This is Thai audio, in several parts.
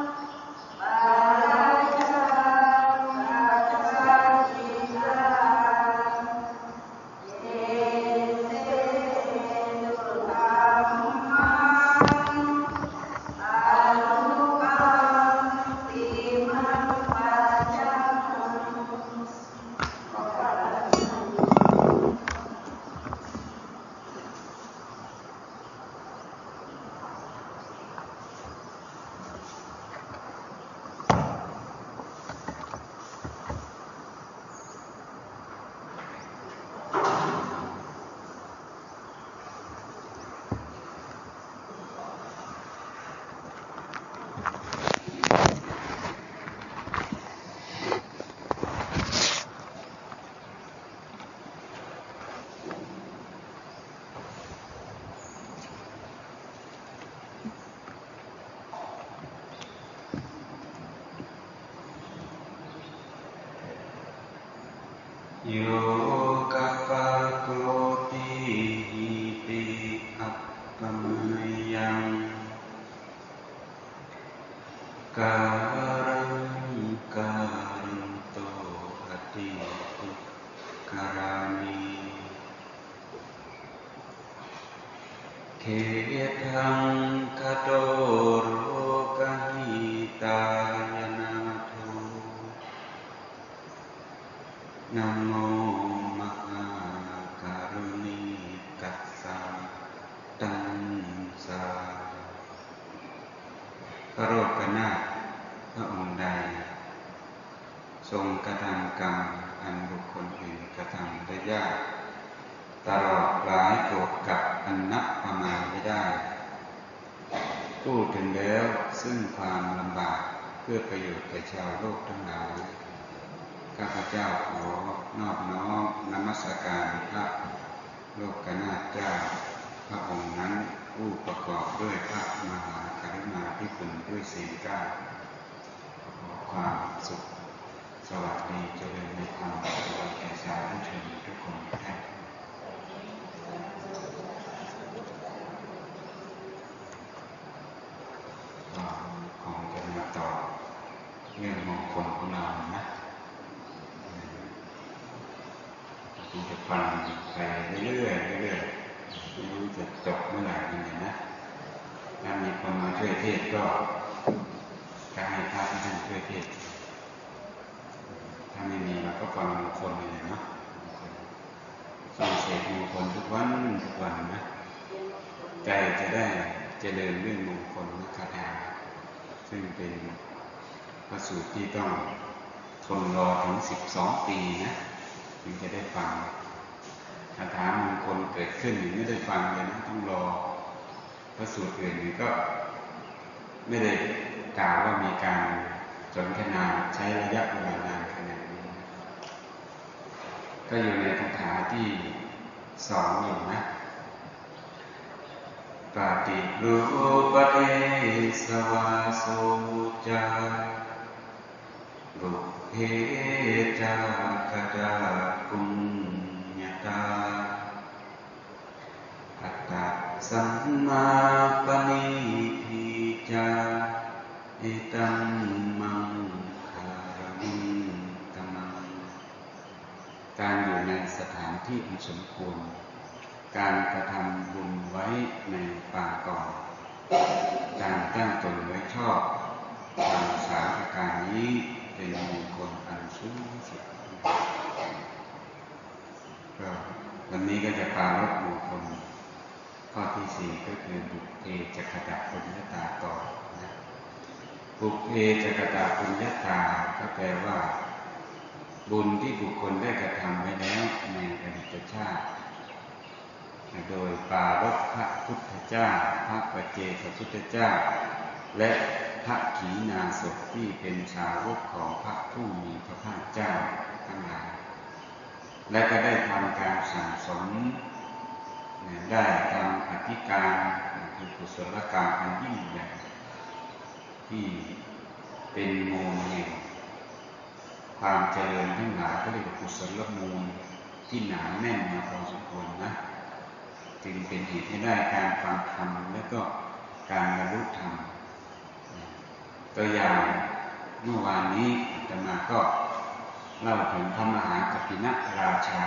โย ยาก ตลอดหลายโกรธกับอันนับประมาณไม่ได้ พูดถึงแล้วซึ่งความลำบากเพื่อประโยชน์แก่ชาวโลกทั้งหลายข้าพเจ้าขอนอบน้อมนมัสการพระโลกนาถเจ้า พระองค์นั้นผู้ประกอบด้วยพระมหากรุณาธิคุณด้วยศีลก้าขอความสุข สวัสดีเจริญในธรรมสวัสดีสาธุชนทุกคนแท้ก็คงจะมาต่อเรื่องมงคลของเรานะคงจะฟังไปเรื่อยๆเรื่อยๆไม่รู้จะจบเมื่อไหร่ยังไงนะถ้ามีคนมาช่วยเทศก็ก็ให้พระท่านช่วยเทศ ถ้าไม่มีเราก็ฟังมงคลเลยเนาะฟังเสียงมงคลทุกวันทุกวันนะใจจะได้เจริญเรื่องมงคลนักคาถาซึ่งเป็นพระสูตรที่ต้องทนรอถึงสิบสองปีนะถึงจะได้ฟังคาถามงคลเกิดขึ้นไม่ได้ฟังเลยนะต้องรอพระสูตรอื่นก็ไม่ได้กล่าวว่ามีการสนทนาใช้ระยะเวลานานขนาด ก็อยู่ในคาถาที่สองอยู่นะปฏิรูปเทสวาโสจาบุเพจากดาปุญญาตาอัตตะสัมมาปณิทิจาเอตัมมังคารมิตมัง การอยู่ในสถานที่อันสมควร การกระทำบุญไว้ในป่าก่อน การตั้งตนไว้ชอบทางสาธการนี้เป็นมงคลอันสูงสุดก็วันนี้ก็จะปรารบมงคลข้อที่สี่ก็คือบุพเพจักตะปุญญาตาต่อนะบุพเพจักตะปุญญาตาก็แปลว่า บุญที่บุคคลได้กระทำไว้แล้วในอดีตชาติ โดยปารบพระพุทธเจ้า พระปัจเจกพุทธเจ้า และพระขีณาสพที่เป็นสาวกของพระผู้มีพระภาคเจ้าทั้งหลาย และก็ได้ทำการสั่งสม ได้ทำอธิการคือกุศลกรรมอันยิ่งใหญ่ที่เป็นโมูลแห่ง ความเจริญทั้งหลายก็เรียกว่ากุศลมูลที่หนาแน่นมาพอสมควรนะจึงเป็นเหตุให้ได้การฟังธรรมและก็การบรรลุธรรมตัวอย่างเมื่อวานนี้จะมาก็เล่าถึงพระมหากปินะราชา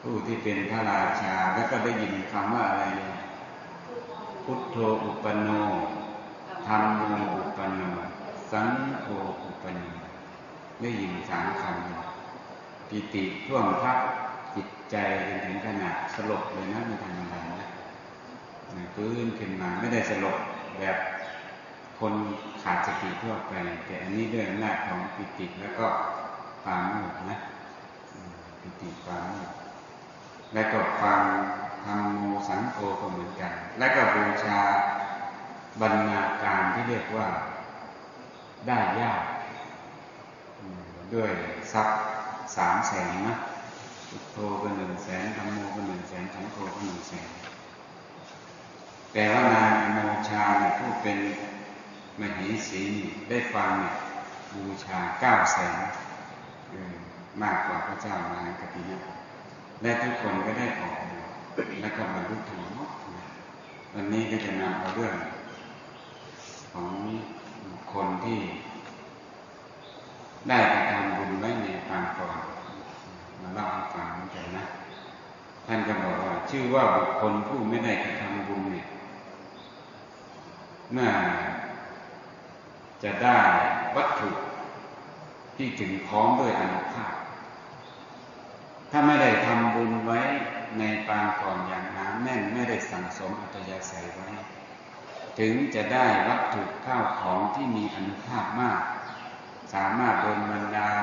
ผู้ที่เป็นพระราชาแล้วก็ได้ยินคำว่าอะไร พุทโธอุปโนธรรมโมอุปโน สังโฆอุปโน ได้ยินสามคำปิติท่วมทับจิตใจจนถึงขนาดสลบเลยนะไม่ทำอะไรนะพื้นขึ้นมาไม่ได้สลบแบบคนขาดสติทั่วไป แต่อันนี้ด้วยอำนาจของปิติแล้วก็ความมุดนะปิติความมุดและก็ฟังธรรมโมสังโฆก็เหมือนกัน และก็บูชาบรรณาการที่เรียกว่าได้ยาก ด้วยทรัพย์สามแสนนะพุทโธก็หนึ่งแสนธรรมโมก็หนึ่งแสนสังโฆก็หนึ่งแสนแต่ว่านายโมชาผู้เป็นมหิสีได้ฟังบูชาเก้าแสนมากกว่าพระเจ้ามากปินะและทุกคนก็ได้ออกและก็บรรลุธรรมวันนี้ก็จะนำเอาเรื่องของคนที่ ได้กระทำบุญไว้ในปางก่อนมาเล่าให้ฟังเหมือนกันนะ ท่านก็บอกว่า ชื่อว่าบุคคลผู้ไม่ได้กระทำบุญเนี่ยเมื่อจะได้วัตถุที่ถึงพร้อมด้วยอนุภาพ ถ้าไม่ได้ทำบุญไว้ในปางก่อนอย่างน้ำแน่นไม่ได้สั่งสมอัตยาศัยไว้ ถึงจะได้วัตถุข้าวของที่มีอนุภาพมาก สามารถโดนบันดาล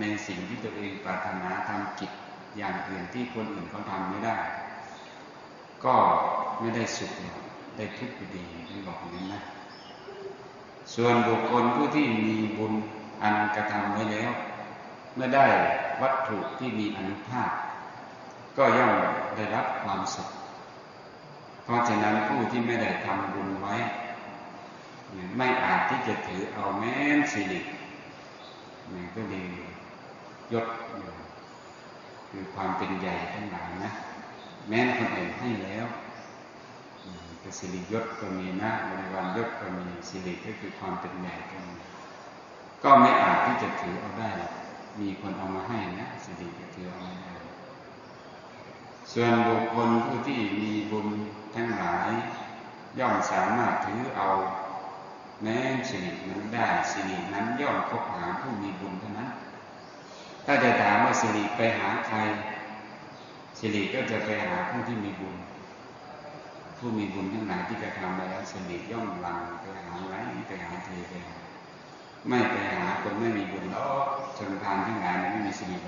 ในสิ่งที่ตัวเองปรารถนาทำกิจอย่างอื่นที่คนอื่นเขาทำไม่ได้ ก็ไม่ได้สุขได้ทุกข์ดีที่บอกอย่างนี้นะส่วนบุคคลผู้ที่มีบุญอันกระทำไว้แล้ว เมื่อได้วัตถุที่มีอนุภาพ ก็ย่อมได้รับความสุข เพราะฉะนั้นผู้ที่ไม่ได้ทำบุญไว้ ไม่อาจที่จะถือเอาแม้นสิริ มันก็ดียศคือความเป็นใหญ่ทั้งหลายนะ แม้นคนอื่นให้แล้วก็สิริยศก็มีนะบริวารยศก็มีสิริก็คือความเป็นใหญ่ก็มีก็ไม่อาจที่จะถือเอาได้ มีคนเอามาให้นะสิริก็ถือเอาไม่ได้ส่วนบุคคลผู้ที่มีบุญทั้งหลาย ย่อมสามารถถือเอา แม้สิรินั้นได้สิรินั้นย่อมคบหาผู้มีบุญเท่านั้น ถ้าจะถามว่าสิริไปหาใครสิริก็จะไปหาผู้ที่มีบุญ ผู้มีบุญทั้งหลายที่กระทำไปแล้วสนิย่อมลังไปหาไรไปหาเทไปหาไม่ไปหาคนไม่มีบุญแล้วชนทานทั้งหลายไม่มีสนิ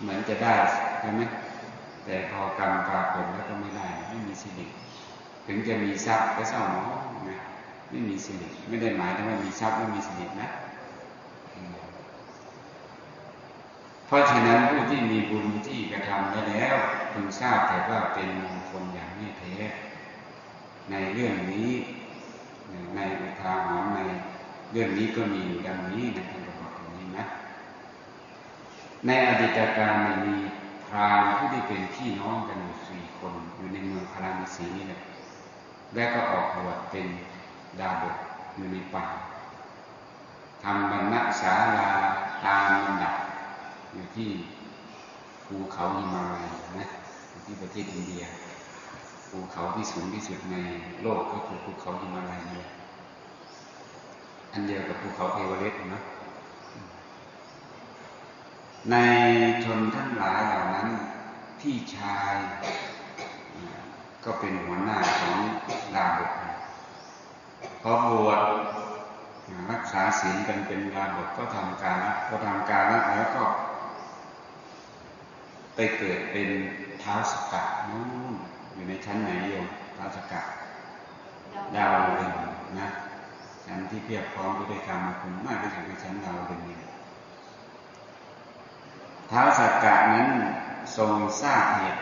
เหมือนจะได้ใช่ไหมแต่พอกรรมปรากฏแล้วก็ไม่ได้ไม่มีสิริถึงจะมีทรัพย์ก็เศร้าหมองนะ ไม่มีสิริไม่ได้หมายถึงว่ามีทรัพย์ไม่มีสิรินะ เพราะฉะนั้นผู้ที่มีบุญที่กระทำไว้แล้วพึงทราบแต่ว่าเป็นมงคลอย่างนี้แท้ในเรื่องนี้ในอุทาหรณ์ในเรื่องนี้ก็มีอยู่ดังนี้นะท่านบอกอย่างนี้นะ ในอดีตการมีพรามผู้ที่เป็นพี่น้องกันอยู่สี่คน อยู่ในเมืองพาราณสีนี่แหละและก็ออกบวชเป็น ดาบกอยู่ในป่าทำบรรณศาลาตามลำดับอยู่ที่ภูเขาหิมาลัยนะที่ประเทศอินเดีย ภูเขาที่สูงที่สุดในโลกก็คือภูเขาหิมาลัยนี่อันเดียวกับภูเขาเอเวอเรสต์นะในชนทั้งหลายเหล่านั้นพี่ชาย ก็เป็นหัวหน้าของดาบก พอบวชรักษาศีลกันเป็นดาบกก็ทำการก็ทำการแล้วก็ ไปเกิดเป็นเท้าสกัดนู้นอยู่ในชั้นไหนโยมเท้าสกัดดาวดึงนะชั้นที่เพียบพร้อมด้วยกรรมคุณมากที่สุดในชั้นดาวดึงนี่เท้าสกัดนั้นทรงทราบเหตุ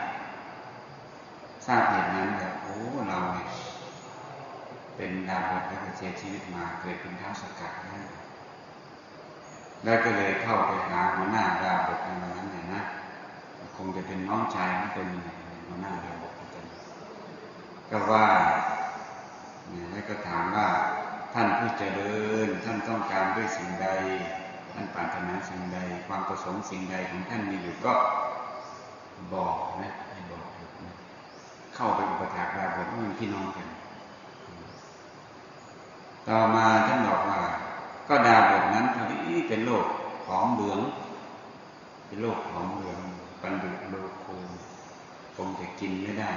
ทราบเหตุนั้นแบบโอ้เราเนี่ย เป็นดาวบแล้วก็เสียชีวิตมาเกิดเป็นเท้าสกัดนั่นแล้วก็เลยเข้าไปหาหัวหน้าดาวบในวันนั้นเลยนะคงจะเป็นน้องชายของคนหนึ่งหัวหน้าดาวบก็ว่าแล้วก็ถามว่าท่านผู้เจริญท่านต้องการด้วยสิ่งใด ท่านปรารถนาสิ่งใด ความประสงค์สิ่งใดของท่านมีอยู่ก็บอกนะให้บอกนะเข้าไปอุปถากดาบทว่ามันพี่น้องกัน ต่อมาท่านบอกว่าก็ดาบทนั้นพอดีเป็นโรคผอมเหลือง เป็นโรคผอมเหลืองปันดุโลโคคงจะกินไม่ได้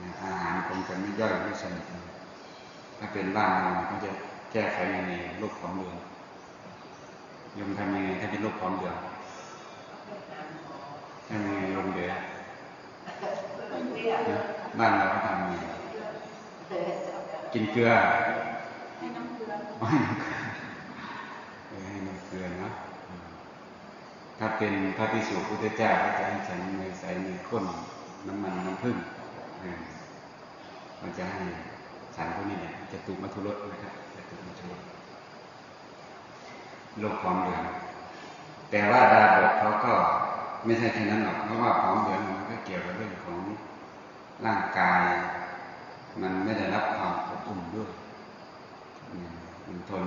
นะอาหารคงจะไม่ย่อยไม่สนิทถ้าเป็นบ้านเราก็จะแก้ไขยังไงโรคผอมเหลืองยมทำยังไงถ้าเป็นโรคผอมเหลืองทำยังไงลงเดือบ้านเราก็ทำยังไง กินเกลือให้น้ำเกลือไม่ให้น้ำเกลือเออให้น้ำเกลือเนาะอืมถ้าเป็นพระพิสุพุทธเจ้าก็จะให้ฉันในใส่ในข้นน้ำมันน้ำผึ้งเออมันจะให้ฉันพวกนี้เนี่ยจะตุมัทุรสนะครับจะตุมัทุรสโรคความเหลืองแต่ว่าดาบทเขาก็ไม่ใช่แค่นั้นหรอกเพราะว่าความเหลืองมันก็เกี่ยวกับเรื่องของร่างกาย มันไม่ได้รับความอบอุ่นด้วยมันทน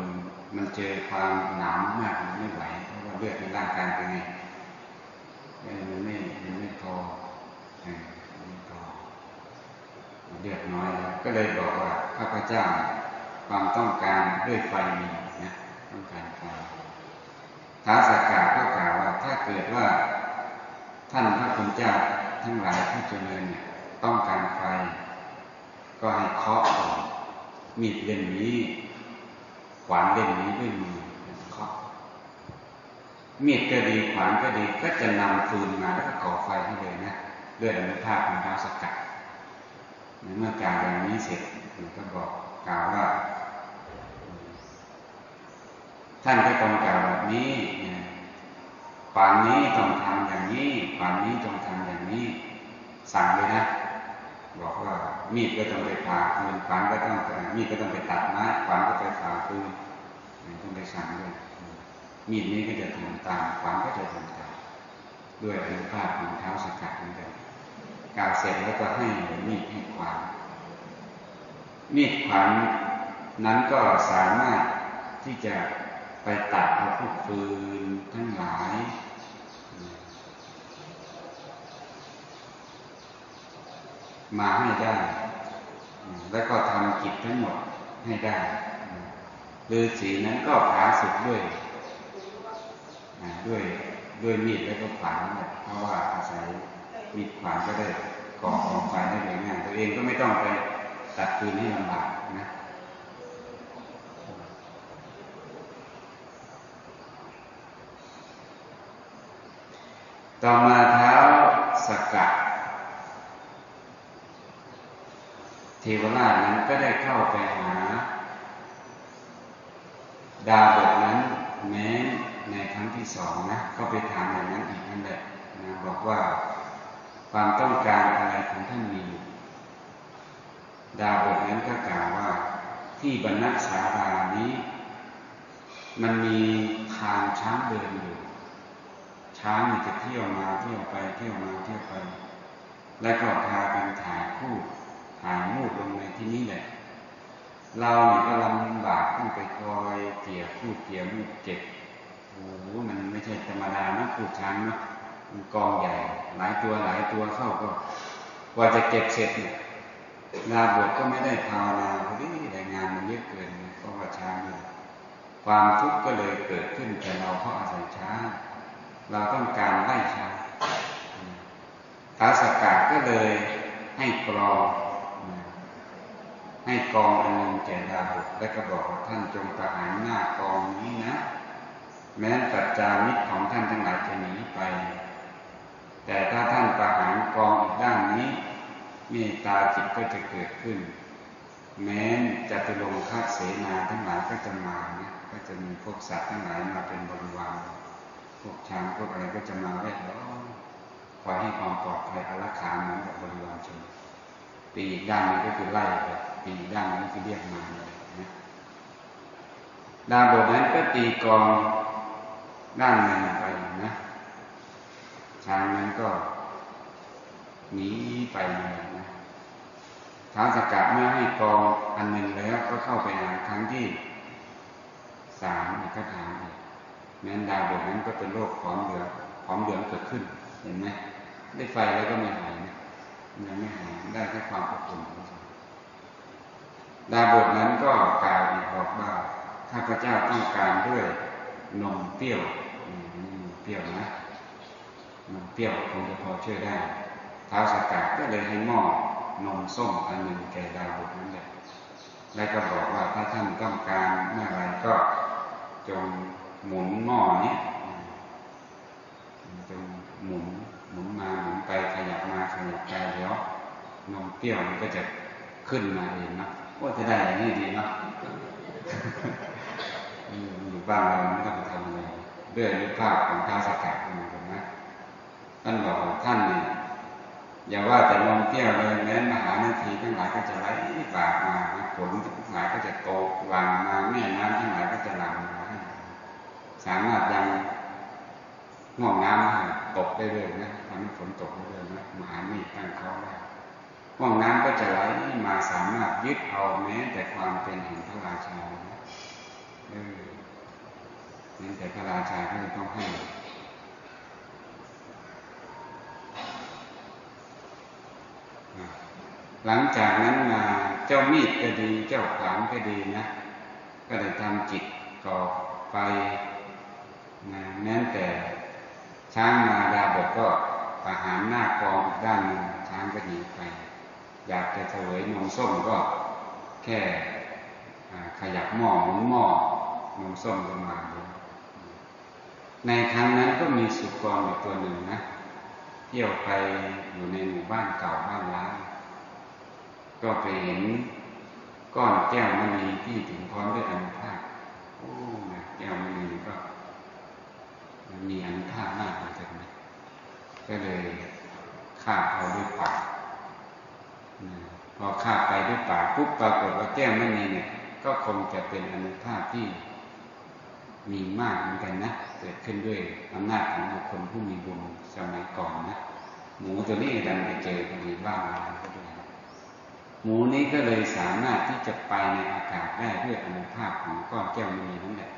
มันเจอความหนาวมากมันไม่ไหวเพราะว่าเลือดในร่างกายเป็นไงมันไม่มันไม่พอเออมันไม่พอเลือดน้อยแล้วก็เลยบอกว่าข้าพเจ้าความต้องการด้วยไฟมีนะต้องการไฟท้าสักาก็กล่าวว่า ถ้าเกิดว่าท่านพระคุณเจ้าทั้งหลายผู้เจริญเนี่ยต้องการไฟ ก็ให้เคาะก่อนมีดเล่มนี้ ขวานเล่มนี้ด้วยมือเคาะมีดก็ดีขวานก็ดีก็จะนำฟืนมาแล้วก็ก่อไฟให้เลยนะด้วยอนุภาพของดาวสกัดเมื่อการอย่างนี้เสร็จมันก็บอกกล่าวว่า ท่านก็ต้องกล่าวแบบนี้ป่านนี้ต้องทำอย่างนี้ป่านนี้ต้องทำอย่างนี้สั่งเลยนะ บอกว่ามีดก็ต้องไปผ่าฟืนขวานก็ต้องไปมีดก็ต้องไปตัดไม้ขวานก็ไปผ่าฟืนต้องไปสั่งด้วยมีดนี้ก็จะทำตามขวานก็จะทำตามด้วยอนุภาพของเท้าสกัดเหมือนกันกล่าวเสร็จแล้วก็ให้มีดให้ขวานมีดขวานนั้นก็สามารถที่จะไปตัดเอาพวกฟืนทั้งหลาย มาให้ได้ แล้วก็ทำกิจทั้งหมดให้ได้ฤาษีนั้นก็ผาสุดด้วยด้วยด้วยมีดแล้วก็ขวานเพราะว่าอาศัยมีดขวานก็ได้ก่อกองไฟได้เลยง่ายตัวเองก็ไม่ต้องไปตัดฟืนให้ลำบากนะต่อมาเท้าสกัดเท วราชนั้นก็ได้เข้าไปหา ดาบทนั้นแม้ในครั้งที่สองนะ ก็ไปถามอย่างนั้นอีกนั่นแหละนะบอกว่าความต้องการอะไรของท่านมี ดาบทนั้นก็กล่าวว่า ที่บรรณสารานี้ มันมีทางช้างเดินอยู่ช้างมันจะเที่ยวมาเที่ยวไปเที่ยวมาเที่ยวไป และก็พากันถ่ายคู่ ถ่ามูดลงในที่นี้แหละ เราเนี่ยก็ลำบากต้องไปคอยเกี่ยพูดเกี่ยมูดเก็บโอ้โหมันไม่ใช่ธรรมดานะพูดช้างนะมันกองใหญ่ หลายตัวหลายตัวเข้าก็กว่าจะเก็บเสร็จเนี่ยลาบทก็ไม่ได้ภาวนาพอดีแต่งานมันเยอะเกินเพราะว่าช้างเนี่ยความทุกข์ก็เลยเกิดขึ้นแต่เราเพราะอาศัยช้า เราต้องการไล่ช้าท้าสกาดก็เลยให้กรอ ให้กองอันหนึ่งแก่ดาบและก็บอกว่าท่านจงประหารหน้ากองนี้นะ แม้ปัจจามิตรของท่านทั้งหลายจะหนีไป แต่ถ้าท่านประหารกองอีกด้านนี้เมตตาจิตก็จะเกิดขึ้น แม้จะตุลงคาเสนาทั้งหลายก็จะมานะก็จะมีพวกสัตว์ทั้งหลายมาเป็นบริวารพวกช้างพวกอะไรก็จะมาแวดล้อมคอยให้ความปลอดภัยอารักขาเหมือนกับบริวารชนปีอีกด้านนึงก็คือไล่ไปีด้านนึงก็เรียกมาเลยนะดาบทนั้นก็ตีกองด้านหนึ่งไปนะช้างนั้นก็หนีไปเลยนะท้าสกัดเมื่อให้กองอันหนึ่งแล้วก็เข้าไปอ่านครั้งที่สามก็ถามอีกแม้นดาวดวงนั้นก็เป็นโรคผอมเหลืองผอมเหลืองเกิดขึ้น เห็นไหมได้ไฟแล้วก็ไม่หายนะยังไม่หายได้แค่ความอบอุ่น ดาวบทนั้นก็กล่าวอีกบอกว่าข้าพเจ้าต้องการด้วยนมเปรี้ยวเปรี้ยวนะนมเปรี้ยวคงจะพอช่วยได้ท้าวสกัดก็เลยให้หม้อนมส้มอันหนึ่งแก่ดาวบทนั้นแหละและก็บอกว่าถ้าท่านต้องการเมื่อไรก็จงหมุนหม้อนี้จงหมุนหมุนมาหมุนไปขยับมาขยับไปเดี๋ยวนมเปรี้ยวมันก็จะขึ้นมาเองนะ ว่าจะได้อย่างนี้ดีเนาะอยู่บ้านเราไม่ต้องทำอะไรด้วยรูปภาพของท้าสกัดนกันนะท่านบอกท่านเนี่ยอย่าว่าแต่นมเปี้ยวเลยแม้มหานาทีทั้งหลายก็จะไหลบากมาผลทั้งหลายก็จะโตวางมาแม่น้ำทั้งหลายก็จะหลั่งมาสามารถยังงอกน้ำตกได้เลยนะทำให้ฝนตกได้เลยนะมหาเมฆตั้งเขาได้ ห้องน้ำก็จะไหลมาสามารถยึดเอาแม้แต่ความเป็นแห่งพระราชาเออแม้แต่พระราชาก็จะต้องให้หลังจากนั้นมาเจ้ามีดก็ดี เจ้าขวานก็ดีนะ ก็ได้ทำจิตก่อไฟนะแม้แต่ช้างมาดาบก็ประหารหน้ากองด้านหนึ่งช้างก็หนีไป อยากจะเฉลยนมส้มก็แค่ขยับหม้อหมุนหม้อนมส้มลงมาเลยในครั้งนั้นก็มีสุกรอยู่ตัวหนึ่งนะเที่ยวไปอยู่ในหมู่บ้านเก่าบ้านล้างก็ไปเห็นก้อนแก้วมณีที่ถึงพร้อมด้วยอนุภาพโอ้นะแก้วมณีก็มีอนุภาพมากเหมือนกันนะก็เลยฆ่าเอาด้วยปาก พอฆ่าไปด้วยปากปุ๊บปรากฏว่าแก้วมณีเนี่ย ก็คงจะเป็นอนุภาพที่มีมากเหมือนกันนะ เกิดขึ้นด้วยอำนาจของบุคคลผู้มีบุญสมัยก่อนนะ หมูตัวนี้ดันไปเจอพอดีบ้างแล้วก็ด้วยหมูนี้ก็เลยสามารถที่จะไปในอากาศได้ด้วยอนุภาพของก้อนแก้วมณีนั่นแหละ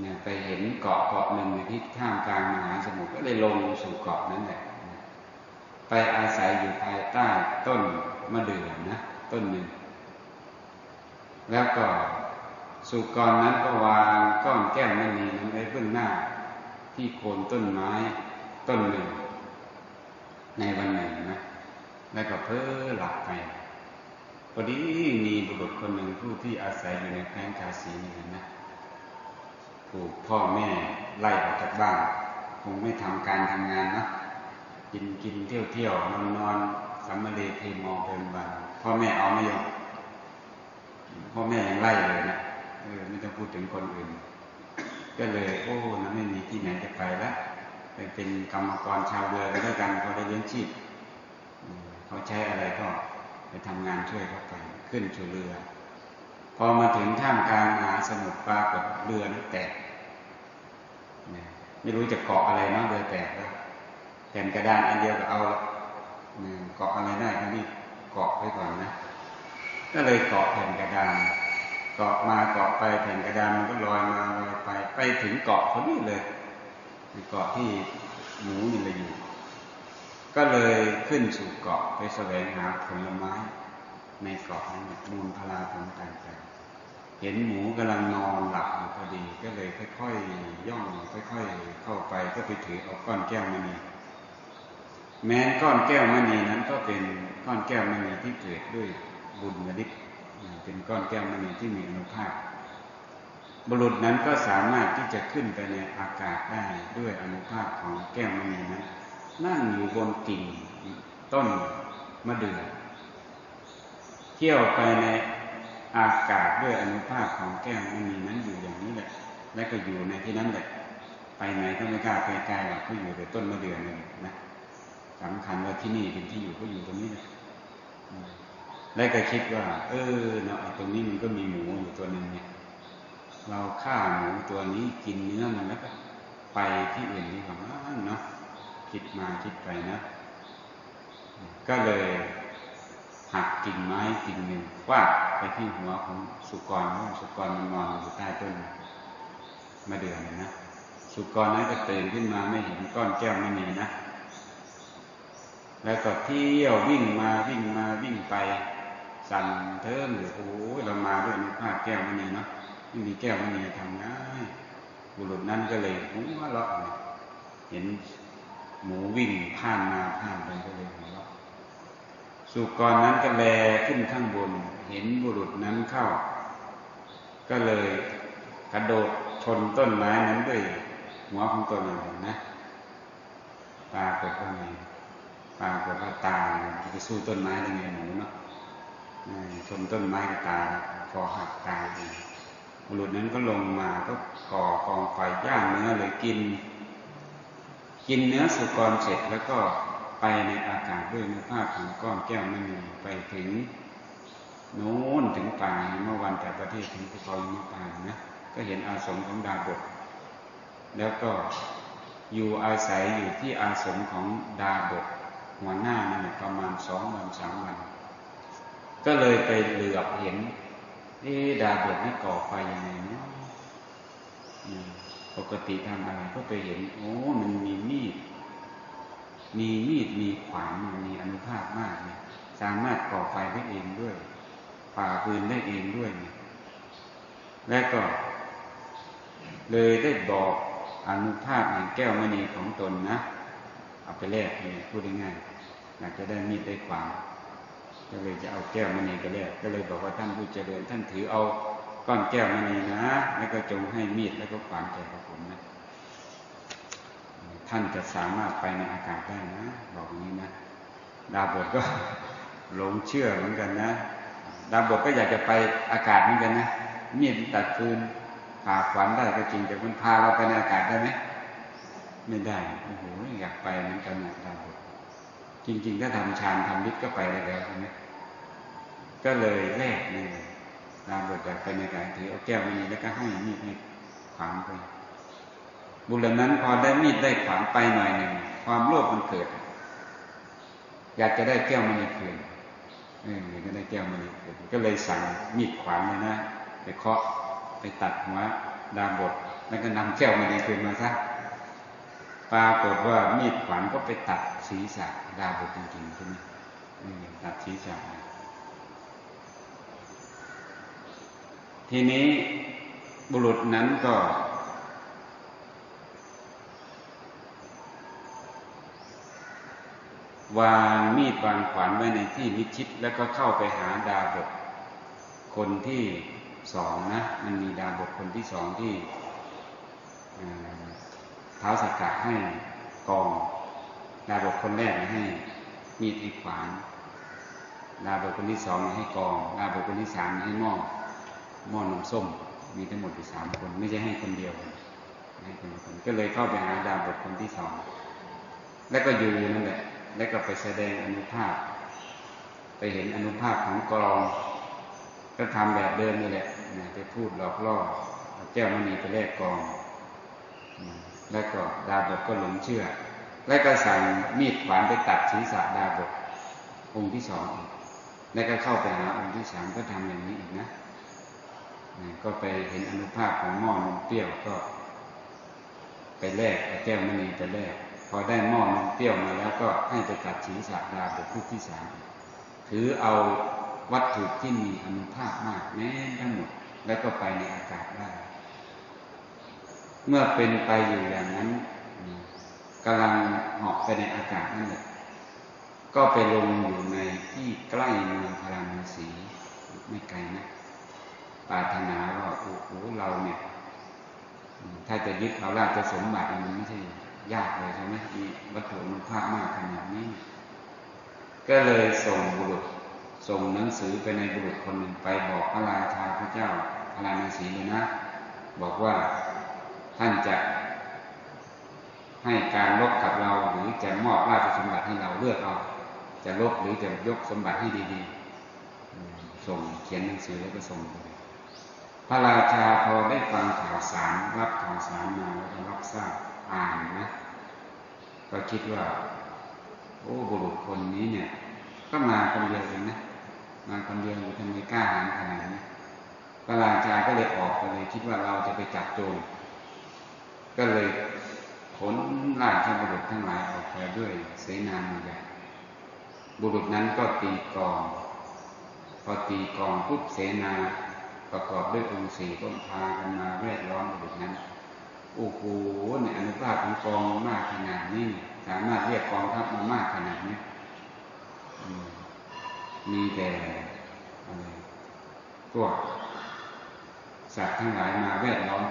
เนี่ยไปเห็นเกาะเกาะหนึ่งในที่ท่ามกลางมหาสมุทรก็เลยลงสู่เกาะนั้นแหละ ไปอาศัยอยู่ภายใต้ต้นมะเดื่อนะต้นหนึ่ง แล้วก็สุกรนั้นก็วางก้อนแก้วมณีนั้นไว้เบื้องหน้า ที่โคนต้นไม้ต้นหนึ่ง ในวันหนึ่งนะแล้วก็เพ้อหลับไปพอดีมีบุรุษคนหนึ่งผู้ที่อาศัยอยู่ในแคว้นกาสีนี่นะถูกพ่อแม่ไล่ออกจากบ้าน คงไม่ทำการทำงานนะ กินกินเที่ยวเที่ยวนอนนอนสัมมาเลเทมองเป็นวันพ่อแม่เอาไม่ยอมพ่อแม่ยังไล่เลยนะเออไม่ต้องพูดถึงคนอื่น ก็เลย โอ้นะไม่มีที่ไหนจะไปล้วไปเป็นกรรมกรชาวเรือก็แล้วกันเขาได้เลี้ยงชีพเขาใช้อะไรก็ไปทำงานช่วยเขาไปขึ้นชูเรือ พอมาถึงท่ามกลางมหาสมุทรปรากฏเรือนั้นแตกไม่รู้จะเกาะอะไรเนาะเรือแตกแล้ว แผ่นกระดานอันเดียวก็เอาเกาะอะไรได้ก็นี่เกาะไว้ก่อนนะ ก็เลยเกาะแผ่นกระดานเกาะมาเกาะไปแผ่นกระดานมันก็ลอยมาลอยไปไปถึงเกาะคนนี้เลยเกาะที่หมูนี่เลยอยู่ ก็เลยขึ้นสู่เกาะไปแสวงหาผลไม้ ในเกาะนั้นมูลพลาผลต่างๆเห็นหมูกำลังนอนหลับอยู่พอดี ก็เลยค่อยๆย่องค่อย ๆ เข้าไปก็ไปถือเอาก้อนแก้วมณี แม้ก้อนแก้วมณีนั้นก็เป็นก้อนแก้วมณีที่เกิดด้วยบุญมฤทธิ์เป็นก้อนแก้วมณีที่มีอนุภาพ บุรุษนั้นก็สามารถที่จะขึ้นไปในอากาศได้ด้วยอนุภาพของแก้วมณีนั้น นั่งอยู่บนกิ่งต้นมะเดื่อเที่ยวไปในอากาศด้วยอนุภาพของแก้วมณีนั้นอยู่อย่างนี้แหละ และก็อยู่ในที่นั้นแหละ ไปไหนก็ไม่กล้าไปไกลหรอกเขาอยู่ในต้นมะเดื่อนี่นะ สำคัญว่าที่นี่เป็นที่อยู่เขาอยู่ตรงนี้แหละแล้วก็คิดว่า เออเนาะตรงนี้มันก็มีหมูอยู่ตัวหนึ่งเนี่ย เราฆ่าหมูตัวนี้กินเนื้อมันแล้วก็ไปที่อื่นดีกว่าเนาะคิดมาคิดไปนะ ก็เลยหักกิ่งไม้กิ่งหนึ่งฟาดไปที่หัวของสุกรว่าสุกรมันนอนอยู่ใต้ต้นมะเดือนนะ สุกรนั้นก็ตื่นขึ้นมาไม่เห็นก้อนแก้วไม่มีนะ แล้วก็เที่ยววิ่งมาวิ่งมาวิ่งไป สั่นเทิมอยู่โอ้ยเรามาด้วยนกภาพแก้วไม่มีเนาะไม่มีแก้วไม่มีทำง่ายบุรุษนั้นก็เลยหัวเราะเห็นหมูวิ่งผ่านมาผ่านไปก็เลยหัวเราะสุกรนั้นก็แลขึ้นข้างบน เห็นบุรุษนั้นเข้า ก็เลยกระโดดชนต้นไม้นั้นด้วยหัวของตัวเองนะปลากฏว่าไง ปลากฏว่าตายจะสู้ต้นไม้ได้ไงหนูเนาะชนต้นไม้ก็ตาคอหักตายบุรุษนั้นก็ลงมาก็ก่อกองไฟย่างเนื้อเลยกิน กินเนื้อสุกรเสร็จแล้วก็ไปในอากาศด้วยนื้อผ้าของก้อนแก้วไม่มีไปถึงโน้นถึงป่าเมื่อวันแต่ประเทศถึงภูเขาหิมพานต์นะก็เห็นอาสมของดาบท แล้วก็อยู่อาศัยอยู่ที่อาสมของดาบท หัวหน้านั่นประมาณสองวันสามวัน ก็เลยไปเหลือบเห็นเอ๊ดาบทนี่ก่อไฟยังไงเนาะปกติทำอะไรก็ไปเห็น โอ้มันมีมีด มีมีดมีขวานมีอนุภาพมากเนี่ยสามารถก่อไฟได้เองด้วยป่าปืนได้เองด้วยเนี่ยและก็ เลยได้บอกอนุภาพแห่งแก้วมณีของตนนะ เอาไปแลกเนี่ยพูดง่ายๆอยากจะได้มีดได้ขวานก็เลยจะเอาแก้วมณีไปแลกก็เลยบอกว่าท่านผู้เจริญท่านถือเอาก้อนแก้วมณีนะ แล้วก็จงให้มีดแล้วก็ขวานแก่กับผมนะท่านจะสามารถไปในอากาศได้นะ บอกอย่างนี้นะ ดาบทก็หลงเชื่อเหมือนกันนะ ดาบทก็อยากจะไปอากาศเหมือนกันนะมีดตัดฟืนผ่าขวานได้ก็จริงแต่มันพาเราไปในอากาศได้ไหม ไม่ได้โอ้โหอยากไปเหมือนกันนะดาบทจริง ๆ ถ้าทำฌานทำฤทธิ์ก็ไปได้แล้วใช่ไหมก็เลยแลกเลยดาบทอยากไปในกาศถือเอาแก้วมีแล้วก็ให้มีดให้ขวานไป บุรนั้นพอได้มีดได้ขวานไปหน่อยหนึ่งความโลภมันเกิด อยากจะได้แก้วมณีคืนเอออยากจะได้แก้วมณีคืนก็เลยสั่งมีดขวานเลยนะไปเคาะไปตัดหัวดาบทแล้วก็นำแก้วมณีคืนมาซะ ปรากฏว่ามีดขวานก็ไปตัดศีรษะดาบทจริงๆใช่ไหมตัดศีรษะทีนี้บุรุษนั้นก็วางมีดวางขวานไว้ในที่มิชิดแล้วก็เข้าไปหาดาบทคนที่สองนะ มันมีดาบทคนที่สองที่ เท้าสกกัดให้กองดาบทคนแรกให้มีดให้ขวานดาบทคนที่สองให้กองดาบทคนที่สามให้หม้อหม้อนมส้ม มีทั้งหมดอยู่สามคน ไม่ใช่ให้คนเดียวให้คนคนก็เลยเข้าไปหาดาบทคนที่สองแล้วก็อยู่นั่นแหละแล้วก็ไปแสดงอนุภาพ ไปเห็นอนุภาพของกรอง ก็ทำแบบเดิมนี่แหละนะไปพูดหลอกล่อแก้วมณีไปแลกกอง แล้วก็ดาบทก็หลงเชื่อ แล้วก็สั่งมีดขวานไปตัดศีรษะดาบทองค์ที่สองอีกแล้วก็เข้าไปหาองค์ที่สามก็ทำอย่างนี้อีกนะก็ไปเห็นอนุภาพของหม้อนมเปรี้ยวก็ ไปแลกแก้วมณีไปแลกพอได้หม้อนมเปรี้ยวมาแล้วก็ให้ไปตัดศีรษะดาบทผู้ที่สามถือเอาวัตถุที่มีอนุภาพมากแม้ทั้งหมดแล้วก็ไปในอากาศได้ เมื่อเป็นไปอยู่อย่างนั้นกำลังเหาะไปในอากาศนั่นแหละก็ไปลงอยู่ในที่ใกล้เมืองพาราณสีไม่ไกลนะปาถนาว่าโอ้โหเราเนี่ย ถ้าจะยึดเอาราชสมบัติมันไม่ใช่ยากเลยใช่ไหมมีวัตถุมันภาพมากขนาดนี้ ก็เลยส่งบุรุษส่งหนังสือไปในบุรุษคนหนึ่งไปบอกพระราชาพระเจ้าพระราณสีเลยนะ บอกว่า ท่านจะให้การลบกับเราหรือจะมอบราชสมบัติให้เราเลือกเอา จะลบหรือจะยกสมบัติให้ดีๆ ส่งเขียนหนังสือแล้วก็ส่งไปพระราชาพอได้ฟังข่าวสารรับข่าวสารมาแล้วก็รับทราบอ่านนะ ก็คิดว่า โอ้บุรุษคนนี้เนี่ย ก็มาคนเดียวเองนะมาคนเดียวอยู่ทำไมกล้าหาญขนาดนี้พระราชาก็เลยออกไปเลยคิดว่าเราจะไปจับโจร ก็เลยขนราชบุรุษทั้งหลายออกไปด้วยเสนาหมู่ใหญ่บุรุษนั้นก็ตีกอง พอตีกองปุ๊บเสนาประกอบด้วยองค์สี่ก็พากันมาแวดล้อมบุรุษนั้นโอ้โหเนี่ยอนุภาพของกองมากขนาดนี้สามารถเรียกกองทัพมามากขนาดนี้มีแต่พวกสัตว์ทั้งหลายมาแวดล้อม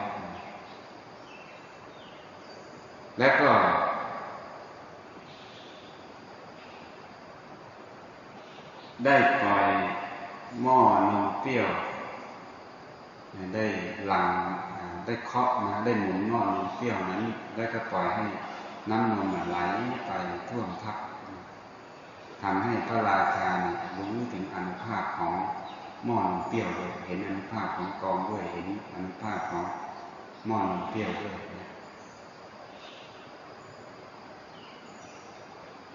และก็ ได้ปล่อยหม้อนมเปรี้ยว ได้หลังได้เคาะมาได้หมุนหม้อนมเปรี้ยวนั้นแล้ก็ปล่อยให้น้ำนมไหลไปท่วมทับทำให้พระราชารู้ถึงอนุภาพของหม้อนมเปรี้ยวด้วยเห็นอนุภาพของกองด้วยเห็นอนุภาพของหม้อนมเปรี้ยวด้วย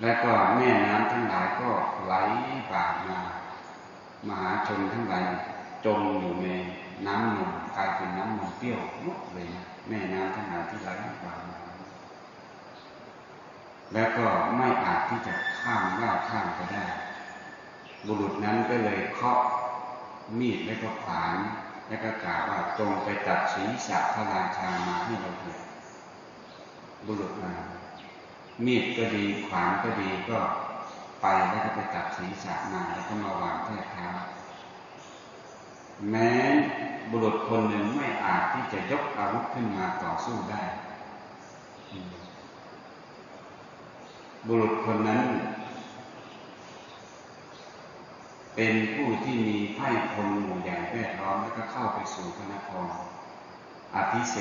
และก็แม่น้ำทั้งหลายก็ไหลบ่ามา มหาชนทั้งหลายจมอยู่ในน้ำนมกลายเป็นน้ำนมเปรี้ยวหมดเลยนะแม่น้ำทั้งหลายที่ไหลบ่ามาแล้วก็ไม่อาจที่จะข้ามว่าข้ามไปได้ บุรุษนั้นก็เลยเคาะมีดแล้วก็ขวานแล้วก็กล่าวว่าจงไปตัดศีรษะพระราชามาให้เราเถิดบุรุษมา มีดก็ดีขวานก็ดีก็ไปแล้วก็ไปตัดศีรษะมาแล้วก็มาวางที่เท้าแม้บุรุษคนหนึ่งไม่อาจที่จะยกอาวุธขึ้นมาต่อสู้ได้ บุรุษคนนั้น เป็นผู้ที่มีไพ่พลหมู่ใหญ่แวดล้อมแล้วก็เข้าไปสู่พระนครอภิเษ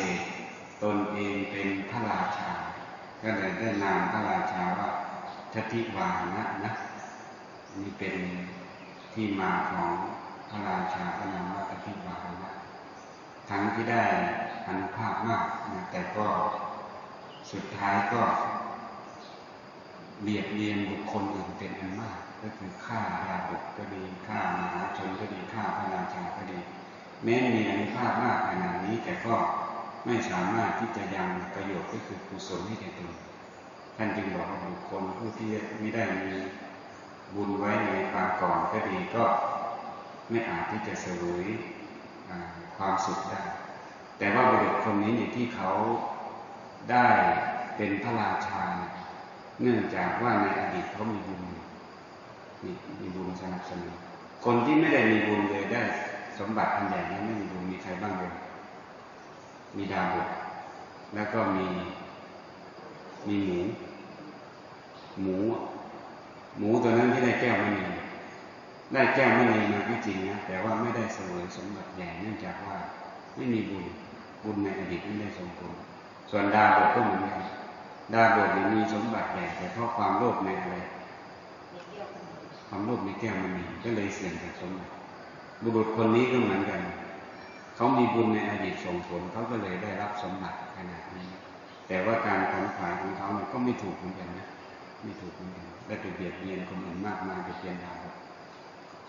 ตนเองเป็นพระราชา ก็เลยได้นามพระราชาว่าทติวานะนะนี่เป็นที่มาของพระราชาพระนามว่าทติวานะทั้งที่ได้อนุภาพมากนะแต่ก็สุดท้ายก็เบียดเบียนบุคคลอื่นเป็นอันมาก ก็คือฆ่าราบุตรก็ดีฆ่ามหาชนก็ดีฆ่าพระราชาก็ดี แม้มีอนุภาพมากขนาดนี้แต่ก็ ไม่สามารถที่จะยังประโยชน์ก็คือกุศลให้แก่ตนท่านจึงบอกว่าบุคคลผู้ที่ไม่ได้มีบุญไว้ในปางก่อนก็ดีก็ไม่อาจที่จะสวยความสุขได้ แต่ว่าบุรุษคนนี้ที่เขาได้เป็นพระราชา เนื่องจากว่าในอดีตเขามีบุญมีมีบุญสนับสนุนคนที่ไม่ได้มีบุญเลยได้สมบัติอันใหญ่นั้นไม่มีบุญมีใครบ้างเลย มีดาว แล้วก็มี มีหมู หมู หมูตัวนั้นที่ได้แก้วมณีได้แก้วมณีมาก็จริงนะ แต่ว่าไม่ได้เสวยสมบัติใหญ่เนื่องจากว่าไม่มีบุญ บุญในอดีตไม่ได้สมบูรณ์ส่วนดาวบกก็เหมือนกันดาวบกมีสมบัติใหญ่แต่เพราะความโลภในอะไรความโลภในแก้วมณีก็เลยเสื่อมจากสมบัติบุรุษคนนี้ก็เหมือนกัน เขามีบุญในอดีตส่งผลเขาก็เลยได้รับสมบัติขนาดนี้ แต่ว่าการขนขวายของเขาเนี่ยก็ไม่ถูกเหมือนกันนะไม่ถูกเหมือนกันได้ไปเบียดเบียนคนอื่นมากมายไปเบียนดาว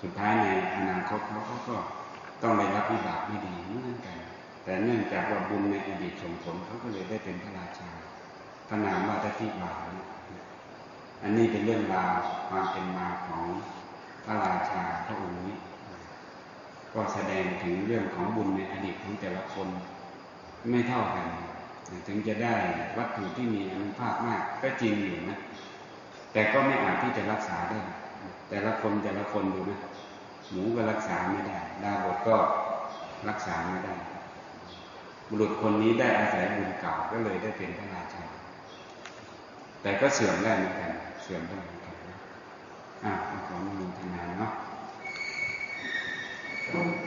สุดท้ายในอนาคตเขาก็ต้องได้รับวิบากไม่ดีเหมือนกันแต่เนื่องจากว่าบุญในอดีตส่งผลเขาก็เลยได้เป็นพระราชาพระนามว่าทัติบาอันนี้เป็นเรื่องราวความเป็นมาของพระราชาพระองค์นี้ ก็แสดงถึงเรื่องของบุญในอดีตของแต่ละคนไม่เท่ากัน ถึงจะได้วัตถุที่มีอนุภาพมากก็จริงอยู่นะ แต่ก็ไม่อาจที่จะรักษาได้ แต่ละคนแต่ละคนดูนะหมูก็รักษาไม่ได้ดาบทก็รักษาไม่ได้ บุรุษคนนี้ได้อาศัยบุญเก่าก็เลยได้เป็นพระราชาแต่ก็เสื่อมได้เหมือนกัน เสื่อมได้เหมือนกันอะขอมีทนาเนาะ Thank you.